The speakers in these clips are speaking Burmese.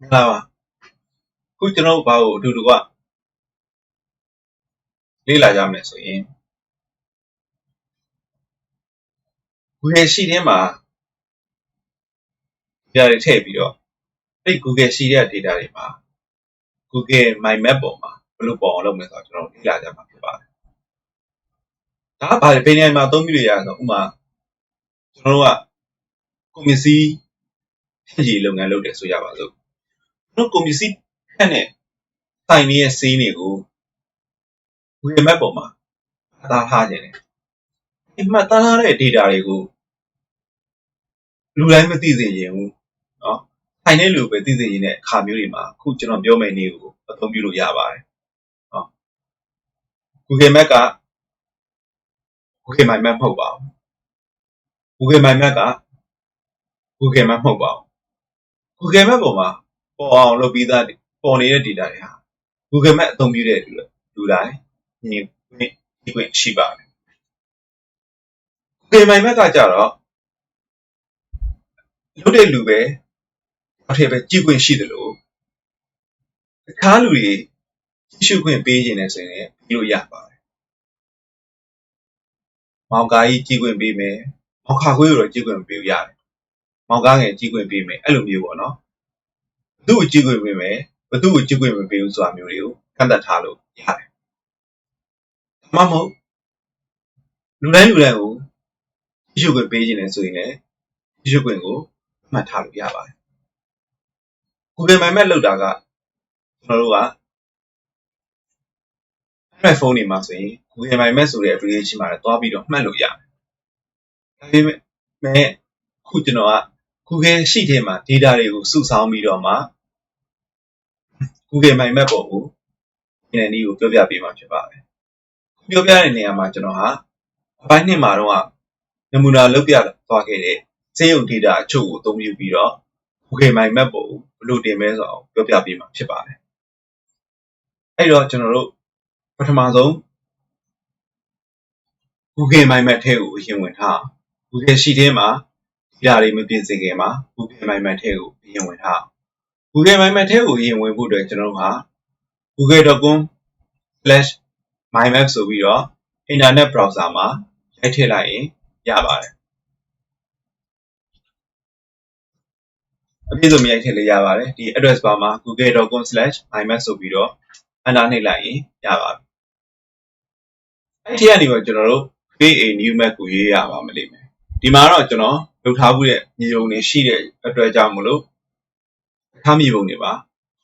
မင်္ဂလာပါခုကျွန်တော်တို့ဘာကိုအတူတူကလေ့လာကြမလဲဆိုရင် Google Sheet ထဲမှာ data တွေထည့်ပြီးတော့အဲ့ဒီ Google Sheet ရဲ့ data တွေမှာ Google My Map ပေါ်မှာဘယ်လိုပေါ်အောင်လုပ်မလဲဆိုတော့ကျွန်တော်တို့လေ့လာကြမှာဖြစ်ပါတယ်ဒါကဘာလဲဘယ်နေရာမှာအသုံးပြုလို့ရလဲဆိုတော့ဥပမာကျွန်တော်တို့ကကွန်ပျူစီဖြန့်ချီလုပ်ငန်းလုပ်တယ်ဆိုရပါစို့ကျွန် တို့ကုန်ပစ္စည်းခက်နဲ့ဆိုင်လေးရဲ့စင်းတွေကိုဝေမက်ပေါ်မှာအသားထားခြင်းတယ်။အမှတ်သားထားတဲ့ data တွေကိုလူတိုင်းမသိစေရင်ဘူး။နော်။ဆိုင်တဲ့လူပဲသိစေရင်တဲ့အခါမျိုးတွေမှာအခုကျွန်တော်ပြောမယ့်နည်းကိုအသုံးပြုလို့ရပါတယ်။နော်။ Google Map က Google My Map မဟုတ်ပါဘူး။ Google My Map က Google Map မဟုတ်ပါဘူး။ Google Map ပေါ်မှာ ပေါ်အောင်လုပ်ပြီးသားပေါ်နေတဲ့ data တွေဟာ Google Map အသုံးပြုတဲ့လူလူတိုင်းမြင်ခွင့်ကြည့်ခွင့်ရှိပါတယ် Google My Map ကကြတော့လုပ်တဲ့လူပဲအထည်ပဲကြည့်ခွင့်ရှိတယ်လို့အခါလူတွေကြည့်ရှုခွင့်ပေးခြင်းနဲ့ဆိုရင်ပြီးလို့ရပါတယ်။မောင်ကားကြီးကြည့်ခွင့်ပေးမယ်။မောင်ခါခွေးကိုတော့ကြည့်ခွင့်မပေးဘူးရတယ်။မောင်ကားငယ်ကြည့်ခွင့်ပေးမယ်အဲ့လိုမျိုးပေါ့နော်။ဘ သူ့ကိုကြည့်ခွင့်ပေးမယ်ဘသူ့ကိုကြည့်ခွင့်မပေးဘူးဆိုတာမျိုးတွေကိုကန့်သတ်ထားလို့ရတယ်။ဒါမှမဟုတ်လူတိုင်းလူတိုင်းကိုကြည့်ရှုခွင့်ပေးခြင်းနဲ့ဆိုရင်လည်းကြည့်ရှုခွင့်ကိုမှတ်ထားလို့ရပါတယ်။ Google My Map လောက်တာကကျွန်တော်တို့က Android phone တွေမှာဆိုရင် Google My Map ဆိုတဲ့ application မှာလည်းတွားပြီးတော့မှတ်လို့ရတယ်။ဒါပေမဲ့ခုကျွန်တော်က Google Sheet ထဲမှာ data တွေကိုစုဆောင်းပြီးတော့မှ Google My Map ပေါ်ကိုဒီနေ့ကိုပြောပြပေးမှာဖြစ်ပါတယ်။ပြောပြတဲ့နေရာမှာကျွန်တော်ဟာအပိုင်းနှစ်မှာတော့နမူနာလုပ်ပြသွားခဲ့တဲ့စေယုံ data အချို့ကိုအသုံးပြုပြီးတော့ Google My Map ပေါ်ကိုဘယ်လိုတင်မဲဆိုအောင်ပြောပြပေးမှာဖြစ်ပါတယ်။အဲ့တော့ကျွန်တော်တို့ပထမဆုံး Google My Map ထဲကိုအရင်ဝင်ထား Google Sheet ထဲမှာ data တွေမပြင်ဆင်ခင်မှာ Google My Map ထဲကိုအရင်ဝင်ထား Google My Map ထဲကိုအရင်ဝင်ဖို့အတွက်ကျွန်တော်တို့ဟာ google.com/mymap ဆိုပြီးတော့ internet browser မှာရိုက်ထည့်လိုက်ရင်ရပါတယ်အပြည့်စုံမြိုက်ထည့်လို့ရပါတယ်ဒီ address bar မှာ google.com/mymap ဆိုပြီးတော့ enter နှိပ်လိုက်ရင်ရပါပြီအဲ့ဒီကနေတော့ကျွန်တော်တို့ create a new map ကိုရေးရပါမလိမ့်မယ်ဒီမှာတော့ကျွန်တော်လုပ်ထားမှုတဲ့မြေပုံတွေရှိတဲ့အတွက်ကြောင့်မလို့ အခါမြေပုံတွေပါ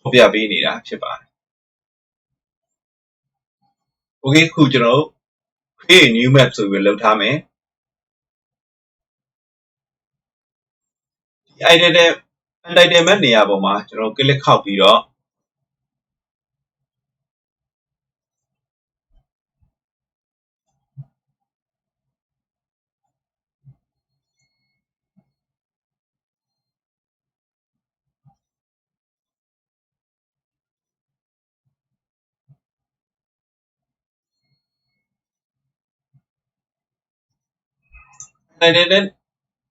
ဖော်ပြပေးနေတာဖြစ်ပါတယ် okay ခုကျွန်တော်တို့ create a new map ဆိုပြီးလုပ်ထားမယ်ဒီ item untitled map နေရာပေါ်မှာကျွန်တော် click ခောက်ပြီးတော့ လိုက်တဲ့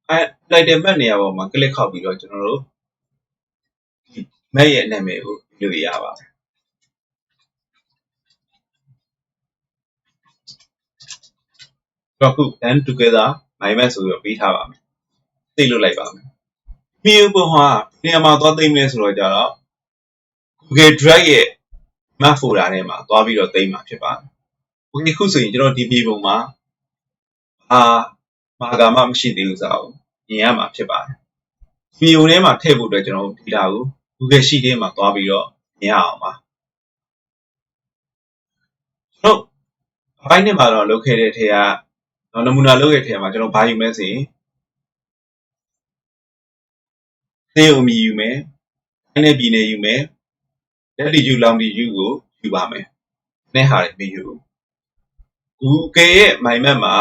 အဲလိုက်တဲ့ map နေရာပေါ်မှာ click ခောက်ပြီးတော့ကျွန်တော်တို့ map ရဲ့နာမည်ကိုပြလို့ရပါတယ်တော့ခု done together my map ဆိုပြီးတော့ပေးထားပါမယ်သိလို့လိုက်ပါမယ်မြေပုံဟာနေရာမှာသွားသိမ်းမလဲဆိုတော့ကြတော့ Google Drive ရဲ့ map folder ထဲမှာသွားပြီးတော့သိမ်းမှာဖြစ်ပါတယ်။ Okay ခုဆိုရင်ကျွန်တော်ဒီမြေပုံမှာအာ မာကာမမရှိသေးဘူးဆိုတော့မြင်ရမှာဖြစ်ပါတယ်။မြေပုံထဲမှာထည့်ဖို့အတွက်ကျွန်တော် data ကို Google Sheet ထဲမှာသွားပြီးတော့မြင်ရအောင်ပါ။ကျွန်တော်အပိုင်းနဲ့မှာတော့လုပ်ခဲ့တဲ့ထဲကနမူနာလုပ်ခဲ့တဲ့ထဲမှာကျွန်တော်ဘာယူမလဲဆိုရင်သေုံမြည်ယူမယ်။အဲ့နဲ့ပြည်နယ်ယူမယ်။လက်တီယူလောင်တီယူကိုယူပါမယ်။နဲ့ဟာတွေမယူဘူး။ Google ရဲ့ My Map မှာ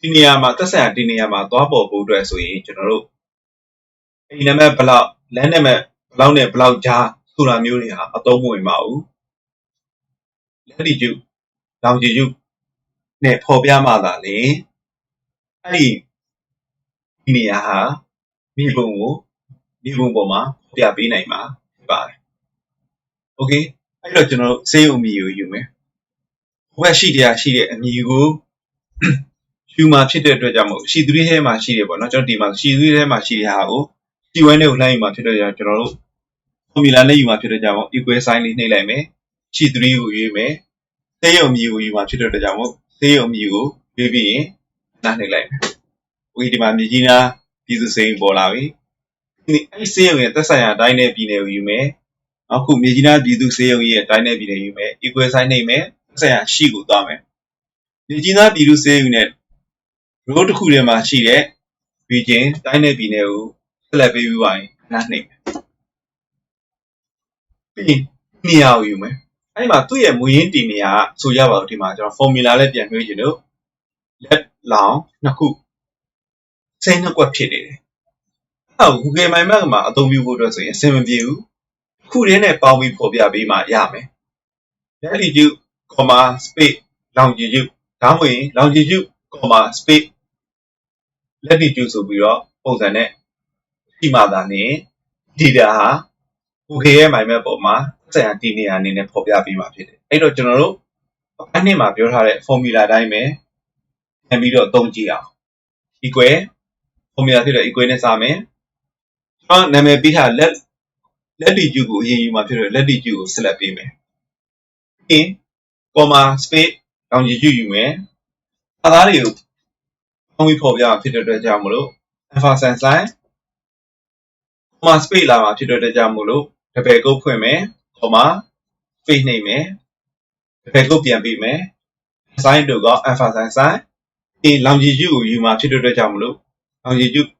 ဒီနေရာမှာသက်ဆိုင်ရာဒီနေရာမှာသွားပေါ်ဖို့အတွက်ဆိုရင်ကျွန်တော်တို့အိမ်နံပါတ်ဘလောက်လမ်းနံပါတ်ဘလောက်နဲ့ဘလောက်ကြားဆိုတာမျိုးတွေဟာအသုံးမဝင်ပါဘူး။လက်တီယူလောင်တီယူနဲ့ပေါ်ပြမှသာလေအဲ့ဒီဒီနေရာဟာမြေပုံကိုမြေပုံပေါ်မှာပြပေးနိုင်မှာဖြစ်ပါတယ်။ Okay အဲ့တော့ကျွန်တော်တို့ဆေးရုံအမည်ကိုယူမယ်။ဟိုဘက်ရှိတရားရှိတဲ့အမည်ကို ယူမှာဖြစ်တဲ့အတွက်ကြောင့်မို့ရှိသူတွေထဲမှာရှိတယ်ပေါ့နော်ကျွန်တော်ဒီမှာရှိသူတွေထဲမှာရှိတဲ့ဟာကိုရှိဝဲနဲ့ကိုလှမ်းယူမှာဖြစ်တဲ့ကြောင့်ကျွန်တော်တို့ formula နဲ့ယူမှာဖြစ်တဲ့ကြောင့်မို့ equal sign လေးနှိပ်လိုက်မယ်။ရှိသူတွေကိုရွေးမယ်။ဆေးရုံအမည်ကိုယူမှာဖြစ်တဲ့အတွက်ကြောင့်မို့ဆေးရုံအမည်ကိုရွေးပြီးရင်နားနှိပ်လိုက်မယ်။ Okay ဒီမှာမြေကြီးနားပြည်သူစိန်ပေါ်လာပြီ။ဒီအဲ့ဆေးရုံရဲ့သက်ဆိုင်ရာတိုင်းနယ်ပြည်နယ်ကိုယူမယ်။အခုမြေကြီးနားပြည်သူစေယုံရဲ့တိုင်းနယ်ပြည်နယ်ယူမယ် equal sign နှိပ်မယ်ဆက်ရရှိကိုသွားမယ်မြေကြီးနားပြည်သူစေယုံနဲ့ row တစ်ခုထဲမှာရှိတဲ့ region တိုင်းနယ်ပြည်နယ်ကိုဆက်လက်ပေးပြီးပါရင်နားနှိပ်မယ်ပြီးနေရာကိုယူမယ်အဲ့မှာသူ့ရဲ့မူရင်းတည်နေရာဆိုရပါတော့ဒီမှာကျွန်တော် formula လည်းပြန်နှွှေးချင်လို့ let လောင်နှစ်ခုစိတ်နှစ်ကွက်ဖြစ်နေတယ်အဲ့ဒါကို Google My Map မှာအသုံးပြုဖို့အတွက်ဆိုရင်အဆင်မပြေဘူးခုတည်းနဲ့ပေါင်းပြီးဖော်ပြပေးမှရမယ် latitude, space longitude ဒါမှမဟုတ်ရ င် longitude, space latitude ဆိုပြီးတော့ပုံစံနဲ့ဒီမှာသာနေ data ဟာ Google ရဲ့ My Map ပေါ်မှာဆက်ရန်တည်နေရာအနေနဲ့ဖော်ပြပေးမှာဖြစ်တယ်အဲ့တော့ကျွန်တော်တို့အနှစ်မှာပြောထားတဲ့ formula အတိုင်းပဲပြန်ပြီးတော့အသုံးကြည့်အောင် equal formula ဖြစ်တဲ့ equal နဲ့စမယ်ကျွန်တော်နာမည်ပေးထား let latitude ကိုအရင်ယူမှာဖြစ်တော့ latitude ကို select ပေးမယ်ပြီးရင် comma space longitude ယူမယ် အသားတွေကိုပေါင်းပြီးဖော်ပြမှာဖြစ်တဲ့အတွက်ကြောင့်မလို့ alpha sin sin comma space လာမှာဖြစ်တဲ့အတွက်ကြောင့်မလို့တပယ်ကုတ်ဖွင့်မယ် comma space နှိပ်မယ်တပယ်ကုတ်ပြန်ပြီးမယ် sin တို့က alpha sin sin ဒီ longitude ကိုယူမှာဖြစ်တဲ့အတွက်ကြောင့်မလို့ longitude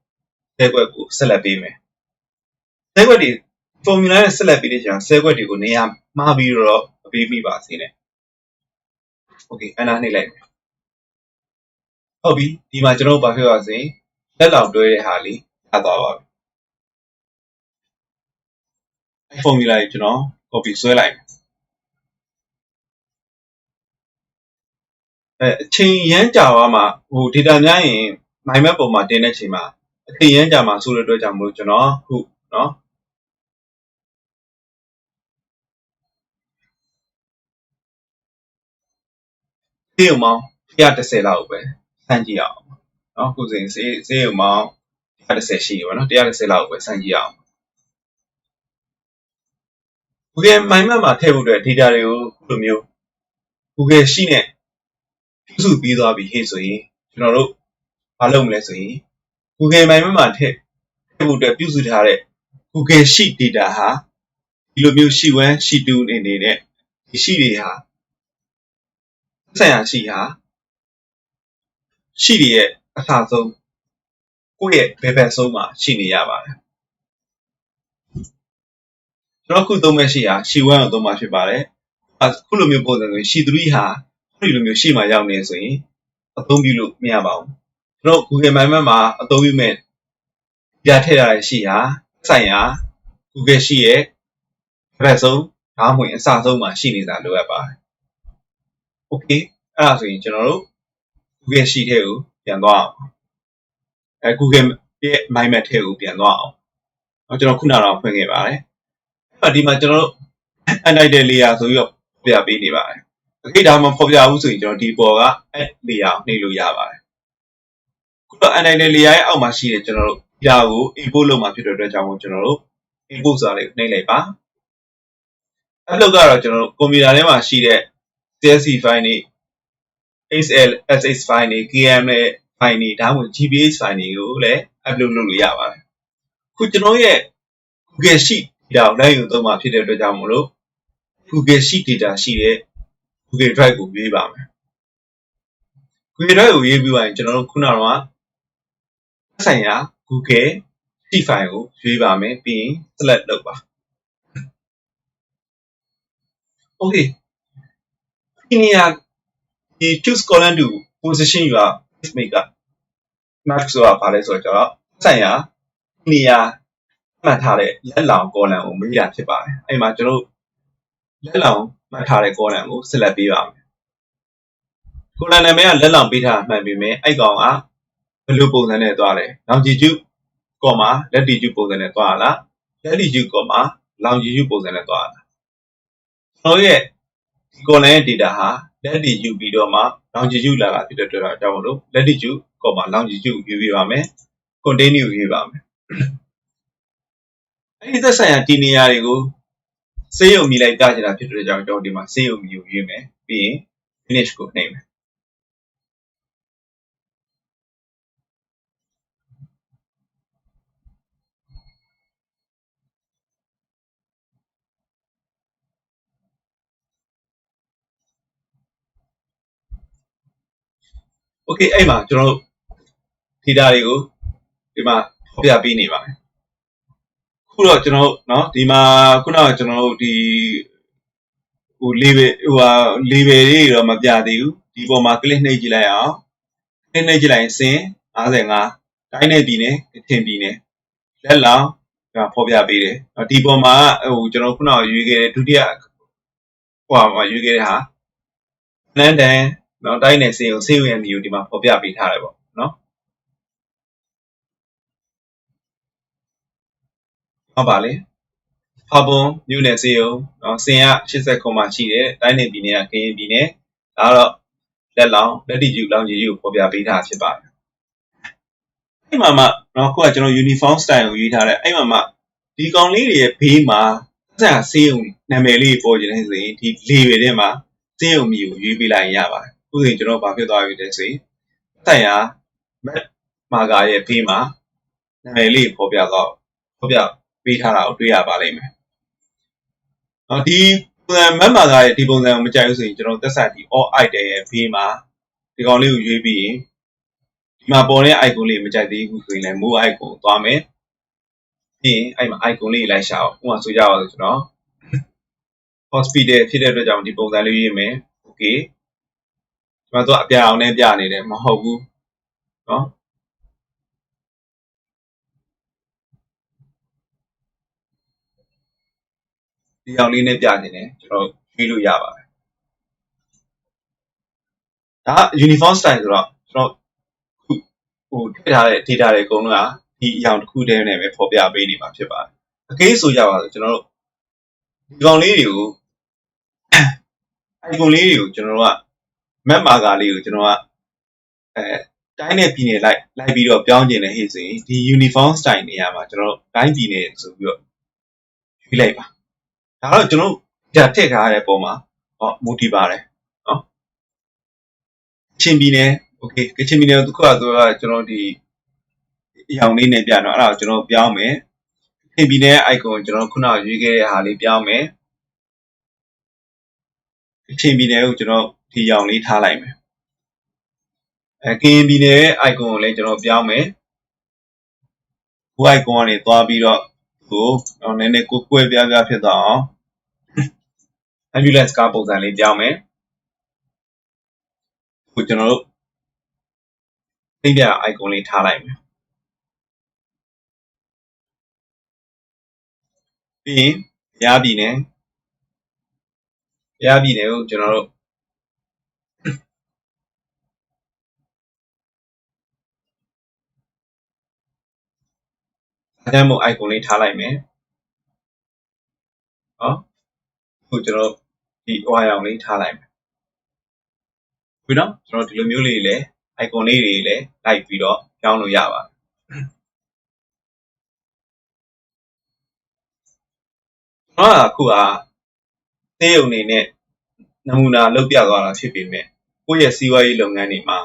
ဆဲကွက်ကိုဆက်လက်ပေးမယ်ဆဲကွက်တွေ formula နဲ့ဆက်လက်ပြီးတဲ့ချိန်ဆဲကွက်တွေကိုနေရာမှားပြီးတော့မပေးမိပါစေနဲ့ okay အနာနှိပ်လိုက်မယ် ဟုတ်ပြီဒီမှာကျွန်တော်ဘာဖြစ်သွားစေလက်လောင်တွဲတဲ့ဟာလေးရသွားပါပြီအဲ formula ကြီးကျွန်တော် copy ဆွဲလိုက်မယ်အဲအချိန်ရမ်းကြာသွားမှဟို data များရင် mind map ပေါ်မှာတင်တဲ့ချိန်မှာအချိန်ရမ်းကြာမှဆိုတဲ့အတွက်ကြောင့်မလို့ကျွန်တော်ခုเนาะဆေးရုံပေါင်း130လောက်ပဲ ဆန်းကြည့်အောင်နော်ခုစဉ်စေးစေးရုံပေါင်း130ရှိပြီပေါ့နော်130လောက်ပဲဆန်းကြည့်အောင် Google Mind Map မှာထည့်ဖို့အတွက် data တွေကိုခုလိုမျိုး Google ရှိနဲ့ပြုစုပြီးသွားပြီဟေ့ဆိုရင်ကျွန်တော်တို့မလုပ်မလဲဆိုရင် Google Mind Map မှာထည့်ထည့်ဖို့အတွက်ပြုစုထားတဲ့ Google Sheet data ဟာဒီလိုမျိုး sheet 1 sheet 2အနေနဲ့ဒီ sheet တွေဟာဆက်ဆံရ sheet ဟာ ရှိတွေရဲ့အထာဆုံးကိုယ့်ရဲ့ဘယ်ဘက်ဆုံးမှာရှိနေရပါတယ်ကျွန်တော်ခုသုံးမဲ့ရှိဟာရှိ1ကိုသုံးမှာဖြစ်ပါတယ်အခုလိုမျိုးပုံစံဆိုရင်ရှိ3ဟာဒီလိုမျိုးရှိမှရောက်နေဆိုရင်အသုံးပြုလို့မရပါဘူးကျွန်တော် Google My Map မှာအသုံးပြုမဲ့ပြထည့်ရတဲ့ရှိဟာဆိုင်ရာ Google ရှိရဲ့ဘက်ဆုံးဒါမှမဟုတ်အစဆုံးမှာရှိနေတာလိုအပ်ပါတယ် Okay အဲ့ဒါဆိုရင်ကျွန်တော်တို့ Google Sheet ထဲကိုပြန်သွားအောင်အဲ Google ရဲ့ mind map ထဲကိုပြန်သွားအောင်ဟောကျွန်တော်ခုနကတော့ဖွင့်ခဲ့ပါတယ်အဲ့တော့ဒီမှာကျွန်တော်တို့ annotated layer ဆိုပြီးတော့ဖော်ပြပေးနေပါတယ်အခုဒါမှဖော်ပြဘူးဆိုရင်ကျွန်တော်ဒီပေါ်က add layer နှိပ်လို့ရပါတယ်ခုတော့ annotated layer ရဲ့အောက်မှာရှိတဲ့ကျွန်တော်တို့ဒါကို import လုပ်မှာဖြစ်တဲ့အတွက်ကြောင့်မို့ကျွန်တော်တို့ import စာလေးနှိပ်လိုက်ပါ upload ကတော့ကျွန်တော်တို့ကွန်ပျူတာထဲမှာရှိတဲ့ CSV file နဲ့ XL SX file တွေ KML file တွေဒါမှမဟုတ် GPH file တွေကိုလည်း upload လုပ်လို့ရပါတယ်။ခုကျွန်တော်ရဲ့ Google Sheet ဒါကိုလိုက်ယူသုံးမှာဖြစ်တဲ့အတွက်ကြောင့်မလို့ Google Sheet data ရှိတဲ့ Google Drive ကိုရွေးပါမယ် Google Drive ကိုရွေးပြီးရင်ကျွန်တော်တို့ခုနကတော့ဆိုင်ရာ Google Sheet file ကိုရွေးပါမယ်ပြီးရင် select လုပ်ပါ Okay ဒီနေရာ ဒီ choose column to position your pacemaker map ဆိုတာဘာလဲဆိုတော့ဆိုင်ရာနေရာမှတ်ထားတဲ့လက်လောင် column ကိုမေးတာဖြစ်ပါတယ်အဲ့မှာကျွန်တော်လက်လောင်မှတ်ထားတဲ့ column ကို select ပေးပါမယ် column နာမည်ကလက်လောင်ပေးထားမှန်ပြီမယ်အဲ့ကောင်ကဘယ်လိုပုံစံနဲ့သွားလဲ longitude, latitude ပုံစံနဲ့သွားလား latitude, longitude ပုံစံနဲ့သွားတာကျွန်တော်ရဲ့ဒီ column ရဲ့ data ဟာ လက်တည်ယူပြီးတော့မှ longitude လာတာဖြစ်တဲ့အတွက်ကြောင့်မလို့ latitude, longitude ကိုယူပြပါမယ် continue ကိုယူပါမယ်အဲ့ဒီသက်ဆိုင်ရာဒီနေရာတွေကိုစေးရုံမြည်လိုက်ပြချင်တာဖြစ်တဲ့ကြောင့်ကျွန်တော်ဒီမှာစေးရုံမြည်ကိုယူမယ်ပြီးရင် finish ကိုနှိပ်မယ် okay အဲ့မှာကျွန်တော်တို့ data တွေကိုဒီမှာဖော်ပြပေးနေပါမယ်ခုတော့ကျွန်တော်တို့เนาะဒီမှာခုနကကျွန်တော်တို့ဒီဟို label ဟိုဟာ label တွေတော့မပြသေးဘူးဒီပေါ်မှာ click နှိပ်ကြည့်လိုက်အောင် click နှိပ်ကြည့်လိုက်ရင်စင်55တိုင်းနယ်ပြည်နယ်ကချင်ပြည်နယ်လက်လောင်ဒါဖော်ပြပေးတယ်ဒီပေါ်မှာဟိုကျွန်တော်ခုနကရွေးခဲ့တဲ့ဒုတိယဟိုဟာရွေးခဲ့တဲ့ဟာလန်ဒန် နော်တိုင်းနယ်စေယုံစေယုံရဲ့မျိုးဒီမှာဖော်ပြပေးထားတယ်ပေါ့နော်ဟုတ်ပါလေဖာဘွန်မြို့နယ်စေယုံနော်စင်က80ခုမှရှိတယ်တိုင်းနယ်ပြည်နယ်ကကရင်ပြည်နယ်ဒါတော့လက်လောင်လက်တီကျူလောင်ကြီးကိုဖော်ပြပေးထားဖြစ်ပါတယ်အဲ့မှာမှနော်ခုကကျွန်တော် uniform style ကိုရေးထားတယ်အဲ့မှာမှဒီကောင်လေးတွေရဲ့ဘေးမှာစက်ဆေးုံနာမည်လေးပေါ်ကျင်နေဆိုရင်ဒီ label ထဲမှာဆေးုံမျိုးကိုရေးပေးလိုက်ရပါတယ် ခုဆိုရင်ကျွန်တော်ဘာဖြစ်သွားပြီလဲဆိုရင်ဆက်ရ map marker ရဲ့ဘေးမှာနာမည်လေးပေါ်ပြတော့ပေါ်ပြပေးထားတာကိုတွေ့ရပါလိမ့်မယ်။နော်ဒီပုံစံ map marker ရဲ့ဒီပုံစံကိုမကြိုက်ဘူးဆိုရင်ကျွန်တော်သက်ဆိုင်ဒီ all item ရဲ့ဘေးမှာဒီကောင်လေးကိုရွေးပြီးရင်ဒီမှာပေါ်တဲ့ icon လေးမကြိုက်သေးဘူးဆိုရင်လည်း move icon ကိုသွားမယ်။ပြီးရင်အဲ့မှာ icon လေးလိုက်ရှာအောင်ဥပမာဆိုကြပါစို့ကျွန်တော် hospital ဖြစ်တဲ့အတွက်ကြောင့်ဒီပုံစံလေးရေးမယ် okay ကျမတို့အပြာအောင်နဲ့ပြနေတယ်မဟုတ်ဘူးနော်ဒီအောင်လေးနဲ့ပြနေတယ်ကျွန်တော်ပြီးလို့ရပါတယ်ဒါ uniform style ဆိုတော့ကျွန်တော်ဟိုတွေ့ထားတဲ့ data တွေအကုန်လုံးကဒီအရောင်တစ်ခုတည်းနဲ့ပဲဖော်ပြပေးနေမှာဖြစ်ပါတယ်အကိဆိုရပါဆိုကျွန်တော်တို့ဒီကောင်လေးတွေကို icon လေးတွေကိုကျွန်တော်တို့က map marker လေးကိုကျွန်တော်ကအဲတိုင်းနဲ့ပြည်နယ်လိုက်လိုက်ပြီးတော့ပြောင်းကျင်တဲ့ဟေ့ဆိုရင်ဒီ uniform style နေရာမှာကျွန်တော်တို့တိုင်းပြည်နယ်ဆိုပြီးတော့ရွေးလိုက်ပါဒါတော့ကျွန်တော်ဒါထည့်ထားတဲ့ပုံမှာဟောမူတည်ပါတယ်နော်ချင်းပြည်နယ် okay ကချင်ပြည်နယ်တစ်ခုကဆိုတော့ကျွန်တော်ဒီအရောင်လေးနဲ့ပြတော့အဲ့ဒါကိုကျွန်တော်ပြောင်းမယ်ချင်းပြည်နယ် icon ကိုကျွန်တော်ခုနကရွေးခဲ့တဲ့ဟာလေးပြောင်းမယ်ကချင်ပြည်နယ်ကိုကျွန်တော် ဒီရောင်လေးထားလိုက်မယ်အဲကရင်ပြည်နယ်ရဲ့ icon ကိုလည်းကျွန်တော်ပြောင်းမယ်ဟို icon ကနေသွားပြီးတော့ကိုတော့နည်းနည်းကိုကွဲပြားပြားဖြစ်သွားအောင် ambulance ကားပုံစံလေးပြောင်းမယ်ကိုကျွန်တော်တို့သိပြ icon လေးထားလိုက်မယ်ပြီးရင်ရပြည်နယ်ရပြည်နယ်ကိုကျွန်တော်တို့ အတန်းပုံ icon လေးထားလိုက်မယ်နော်ခုကျွန်တော်ဒီ wire အောင်လေးထားလိုက်မယ်ပြီးတော့ကျွန်တော်ဒီလိုမျိုးလေးလည်း icon လေးတွေလည်းလိုက်ပြီးတော့ကြောင်းလို့ရပါတယ်ကျွန်တော်ကအခုကသေယုံနေနဲ့နမူနာလုပ်ပြသွားတာဖြစ်ပေမဲ့ကိုယ့်ရဲ့စီးပွားရေးလုပ်ငန်းတွေမှာ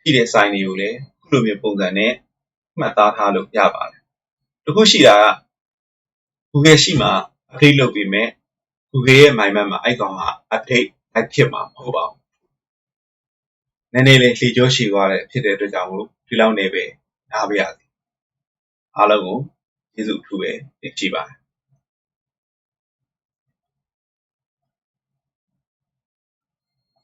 ရှိတဲ့ဆိုင်တွေကိုလည်းခုလိုမျိုးပုံစံနဲ့မှတ်သားထားလို့ရပါတယ် တခုရှိတာက Google ရှိမှ update လုပ်ပြီးမဲ့ Google ရဲ့ My Map မှာအဲ့ကောင်က update လိုက်ဖြစ်မှာမဟုတ်ပါဘူးနည်းနည်းလေးလှေကြောရှည်သွားတယ်ဖြစ်တဲ့အတွက်ကြောင့်မို့ဒီလောက်နေပဲနားပါရစေအားလုံးကိုကျေးဇူးအထူးပဲတင်ရှိပါတယ်